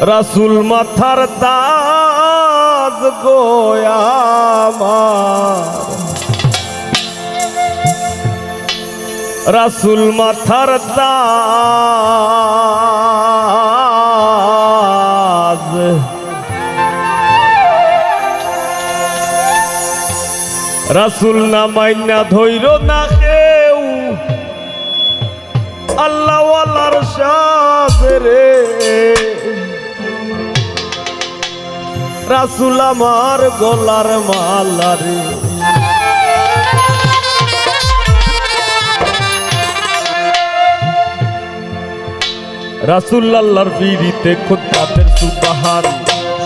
রাসুল মাথার তাজ গোয়ামার রাসুল মাথার তাজ। রাসুল না মাইনা ধৈর না কেউ। আল্লাহওয়ালার সাজরে রাসুল আমার গলার মালারে রাসুল্লাহর বিড়িতে খুদ তাদের সুবাহান,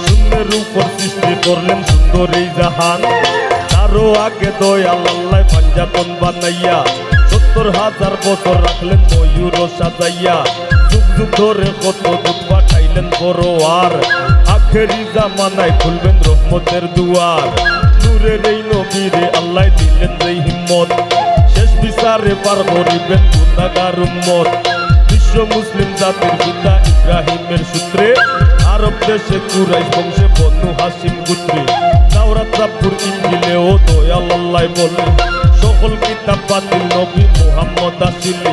শূন্যের উপর সৃষ্টি করলেন সুন্দর এই জাহান। তারও আগে দয়াল আল্লাহ পাঞ্জাতন বানাইয়া, সত্তর হাজার বছর রাখলেন ময়ূর সাজাইয়া। যুগ যুগ ধরে কত দুধ পাঠাইলেন বড় আর আখেরি জামানায় খুলবেন রহমতের দুয়ার। নূরের এই নবীরে, আল্লাহ দিলেন যেই হিম্মত। শেষ বিচারে পার করিবেন গুণাগার উম্মত। বিশ্ব মুসলিম জাতির পিতা ইব্রাহিমের সূত্রে, আরব দেশে কুরাইশ বংশে বন্ধু হাসিম গুত্রে। তাওরাত জাবুর ও দয়াল আল্লাহ বলে সকল কিতাব বাতিল নবী মুহাম্মদ আসিলে।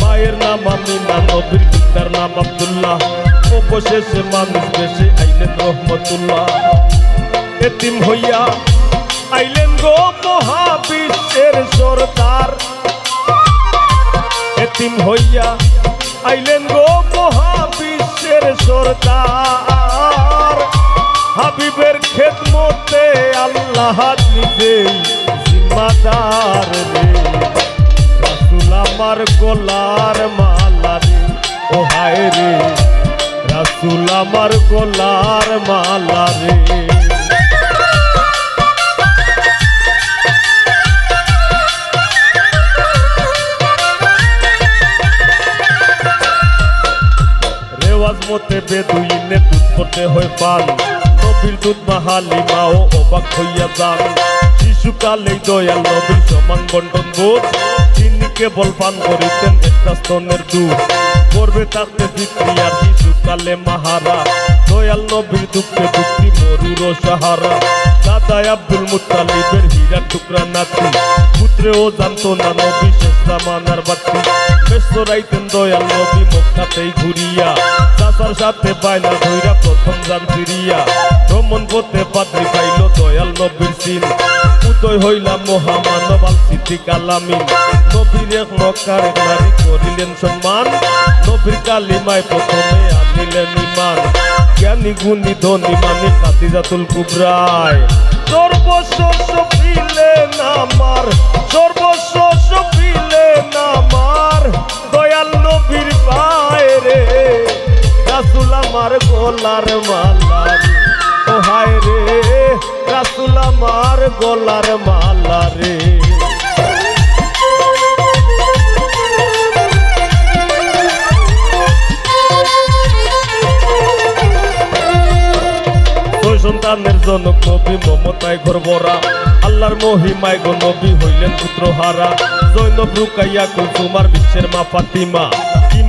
মায়ের নাম আমিনা, নবীর পিতার নাম আব্দুল্লাহ। অবশেষে মানুষ বেশে আইলেন রহমতুল্লাহ। এতিম হইয়া আইলেন গো মহাবিশ্বের সরদার। এতিম হইয়া আইলেন গো মহাবিশ্বের সরদার। হাবিবের খেদমতে আল্লাহ নিজেই জিম্মাদার রে। রাসুল আমার গোলার মালা রে, ও হায় রে। রাসুল আমার গোলার মালা রে। মতে বেদুইনে দুধ করতে হয় পান। নবীর দুধ মাহালি মাও অবাক হইয়া যান। শিশুকালেই দয়াল নবীর সমান বন্টন তিনি কেবল পান করিতেন একটা স্তনের দুধ। করবে পিতৃ আর শিশুকালে মাহারা, দয়াল নবীর দুঃখে দুঃখী মরুর সাহারা। দাদাই আব্দুল মুতালিবের হীরা টুকরা নাতি পুত্রেও জানতো না নবী শেষ জামানার বাতি। ব্যস্ত রাইতেন দয়াল নবী মক্কাতেই ঘুরিয়া, চাচার সাথে পাইলা ধইরা প্রথম যান ফিরিয়া। ভ্রমণ করতে পাত্রী পাইল দয়াল নবীর সিন। উদয় হইলাম মহামানব আল সিদ্দিক আলামিন। নবীর এক মক্কার এক নারী করিলেন সম্মান। নবীর কালিমায় প্রথমে আনিলেন ইমান জ্ঞানী গুণী ধনী মানি খাদিজাতুল কুবরায়। সর্বস্ব সফিলেন আমার সর্বস্ব সফিলেন আমার দয়াল নবীর পায় রে, রাসুল আমার গোলার মালা। ও হায় রে, রাসুল আমার গোলার মালা রে। সন্তানের জনক নবী মমতায় ঘরবরা আল্লাহর মহিমায় গো নবী হইলেন পুত্র হারা জৈনব রুকাইয়া কুলসুমার বিশ্বের মা ফাতিমা।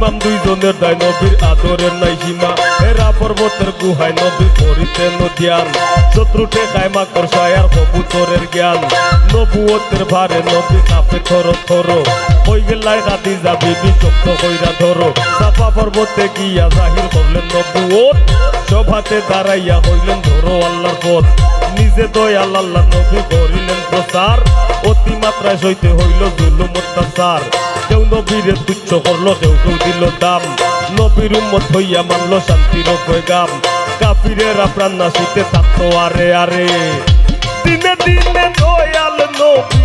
ইমাম দুইজনের দায়, নবীর আদরের নাই সীমা। হেরা পর্বতের গুহায় নবী করিতেন ধ্যান শত্রু টেকায় মাকর সায়ার কবুতরের জ্ঞান। নবুয়তের ভারে নবী কাপে থর থর। হই গেলায় গাদি যাবি বিশক্ত কইরা ধরো। সাফা পর্বতে গিয়া জাহির করলেন নবুয়ত। সভাতে দাঁড়াইয়া হইলেন ধরো আল্লাহর পথ। নিজে দয়াল আল্লাহ নবী করিলেন প্রচার। অতিমাত্রায় সইতে হইল জুলুম অত্যাচার। কেউ নবীরে তুচ্ছ করল কেউ কেউ দিল দাম। নবীর উম্মত হইয়া মানলো শান্তির গাম কাফিরেরা প্রাণ নাশিতে থাকতো আরে আরে। দিনে দিনে দয়াল নবী,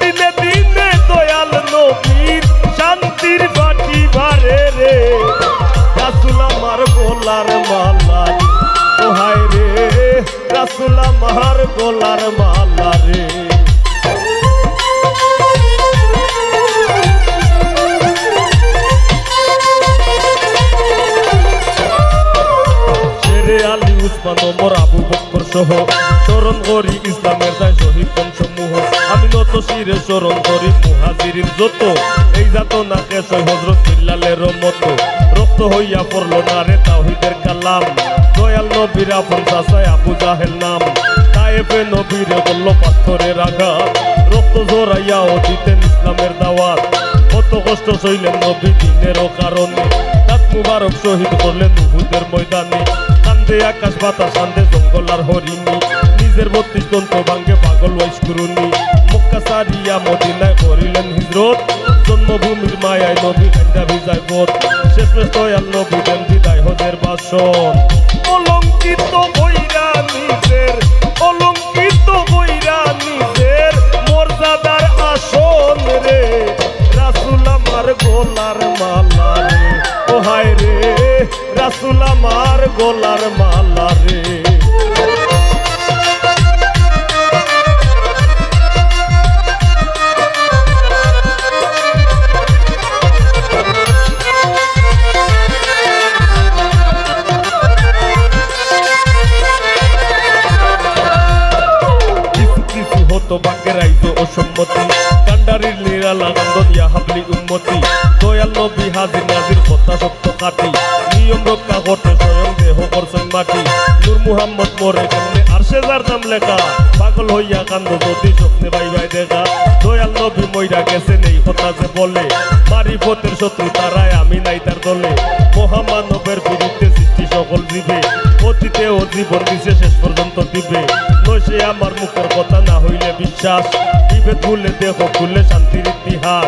দিনে দিনে দয়াল নবীর শান্তির বাটি বারে রে। রাসুল আমার গোলার মালা হায় রে। রাসুল আমার গোলার মালা রে। ওমর আবু বকর সহ। স্মরণ করি ইসলামের দায় শহীদ বংশসমূহ। আমি নত শিরে স্মরণ করি মুহাজিরিন যত। এই যাত না কেশ হজরত বিল্লালের মতো রক্ত হইয়া পড়ল না রে তাহিদের কালাম। দয়াল নবীর আপন চাষায় আবু জাহেল নাম। তায়েবে নবীরে বলল পাথরের আঘাত। রক্ত জোরাইয়াও দিতেন ইসলামের দাওয়াত। কত কষ্ট সইলেন নবী দিনেরও কারণে। তাত মুবারক শহীদ করলেন উহুদের ময়দানে। কান্দে আকাশ বাতাস, আন্দে জঙ্গল আর হরিণী। নিজের বত্রিশ দন্ত ভাঙ্গে পাগল ওয়াইস করুনি মক্কা সারিয়া মদিনায় করিলেন হিজরত। জন্মভূমির মায়ায় নবী কান্দা ভিজায় বোধ শেষমেশ দয়াল নবী দেন বিদায় হদের বাসন। অলঙ্কিত বইরা গোলার মালা কিছু হতো বাকের অসম্মতি কান্ডারির নিরালা নন্দন ইয়া হাবলি উন্মতি। দয়াল নবী হাজির নাজির কথা সত্য কাটি নিয়ম রক্ষা করতে স্বয়ং দেহ করছেন মাটি। নূর মুহাম্মদ মোরে কেমনে আর সে নাম লেখা। পাগল হইয়া কান্দ যদি স্বপ্নে বাই বাই দেখা। দয়াল নবী মইরা গেছে নেই কথা যে বলে। মারিফতের শত্রু তারাই, আমি নাই তার দলে। দিছে, শেষ পর্যন্ত দিবে। নইসে আমার মুখের কথা না হইলে বিশ্বাস। দিবে তুলে দেহ খুলে শান্তির ইতিহাস।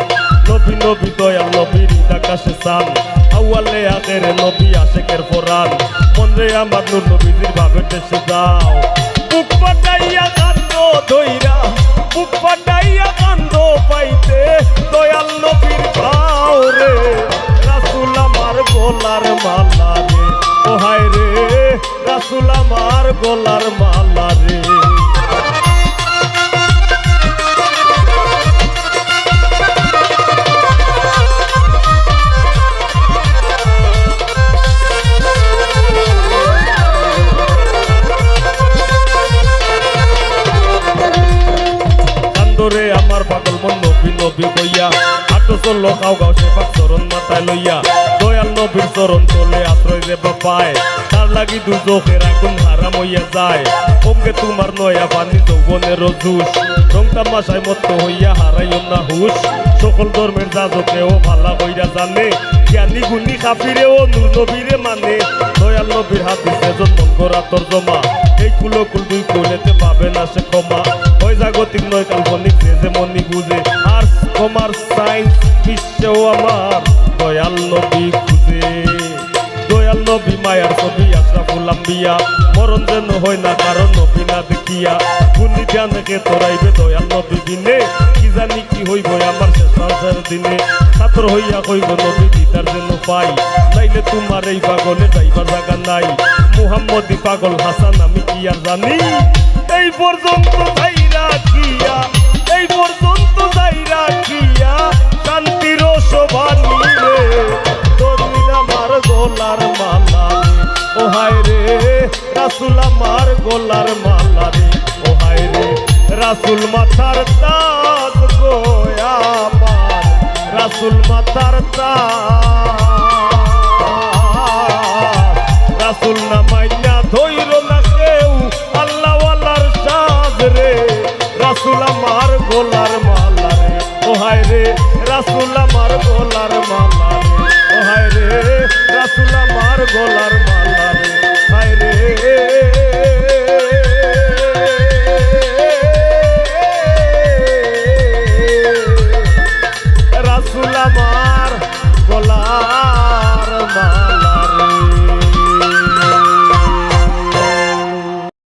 নবী নবী, দয়াল নবীর আকাশে সান আউয়ালে আখেরে নবী আশেকের ফরান। মনরে আমার নূর নবীজির ভাবের দেশে যাও। বুক পাটাইয়া কান্দ দইরা, বুক পাটাইয়া কান্দ পাইতে দয়াল নবীর ভাও রে রাসুল আমার গোলার মালা আমার পাগল মন নবী নবী কইয়া আটো চলল খাও গাও সে পাক চরণ মাথায় লইয়া। দয়াল নবীর চরণ তলে আশ্রয় রে বাপায় তার লাগি দু চোখের আগুন হারাম হইয়া যায়। ওমকে তোমার নয়া পানি যৌবনের জুস রং তামাশায় মত্ত হইয়া হারাইও না হুশ। সকল ধর্মের যাজকেও ভালা হইয়া জানে। জ্ঞানী গুণী কাফিরে ও নূর নবীরে মানে। দয়াল নবীর হাত দিছে মন করা তোর জমা। এই কুলো কুল পাবে না সে ক্ষমা। ওই জাগতিক নয়, কাল্পনিক যে যে মনি বুঝে। আর কমার সাইন্স বিশ্বেও আমার। দয়াল নবী খুঁজে। দয়াল নবী মায়ার ছবি আশরাফুল আম্বিয়া। মরণ যেন হয় না কারণ নবী না দেখিয়া। গুণি তোরাইবে দয়াল নবী দিনে। কি জানি কি হইব আমার শেষ দিনে। ছাত্র হইয়া কইব নবী দিতার যেন পাই। নাইলে তোমার এই পাগলে যাইবার জায়গা নাই। মুহাম্মদি পাগল হাসান, আমি কি আর জানি? এই পর্যন্ত যাইরা কিয়া এই পর্যন্ত যাইরা কিয়া শান্তির শোভানি রে তোর আমার গোলার মালা রে। ও হায় রে, রাসুল আমার গোলার মালা রে। রাসুল মাথার তাজ গোয়া রাসুল মাথার তাজ। রাসুল না